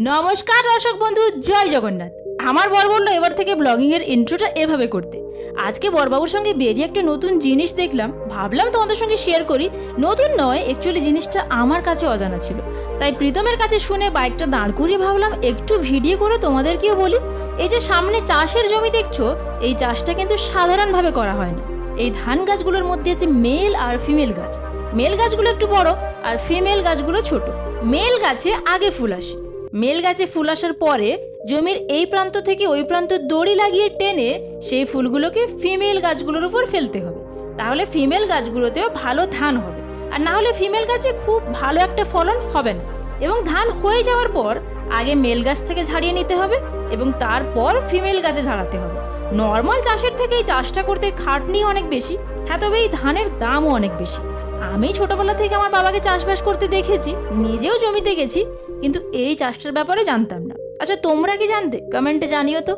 নমস্কার দর্শক বন্ধু, জয় জগন্নাথ। আমার বর বলল এবার থেকে ব্লগিং এর ইন্ট্রোটা এভাবে করতে। আজকে বরবাবুর সঙ্গে বেরিয়ে একটা নতুন জিনিস দেখলাম, ভাবলাম তোমাদের সঙ্গে শেয়ার করি। নতুন নয় অ্যাকচুয়ালি জিনিসটা আমার কাছে অজানা ছিল। তাই প্রীতমের কাছে শুনে বাইকটা দাঁড় করিয়ে ভাবলাম, একটু ভিডিও করে তোমাদেরকেও বলি। এই যে সামনে চাষের জমি দেখছ, এই চাষটা কিন্তু সাধারণভাবে করা হয় না। এই ধান গাছগুলোর মধ্যে আছে মেল আর ফিমেল গাছ। মেল গাছগুলো একটু বড়, আর ফিমেল গাছগুলো ছোট। মেল গাছে আগে ফুল আসে। মেল গাছে ফুল আসার পরে জমির এই প্রান্ত থেকে ওই প্রান্ত দড়ি লাগিয়ে টেনে সেই ফুলগুলোকে ফিমেল গাছগুলোর উপর ফেলতে হবে। তাহলে ফিমেল গাছগুলোতেও ভালো ধান হবে। আর না হলে ফিমেল গাছে খুব ভালো একটা ফলন হবে না। এবং ধান হয়ে যাওয়ার পর আগে মেল গাছ থেকে ঝাড়িয়ে নিতে হবে এবং তারপর ফিমেল গাছে ঝাড়াতে হবে। নর্মাল চাষের থেকে এই চাষটা করতে খাটনি অনেক বেশি। হ্যাঁ তবে এই ধানের দামও অনেক বেশি। আমি ছোটবেলা থেকে আমার বাবাকে চাষবাস করতে দেখেছি, নিজেও জমিতে গেছি। কিন্তু এই চাষটার ব্যাপারে জানতাম না। আচ্ছা তোমরা কি জানতে? কমেন্টে জানিও তো।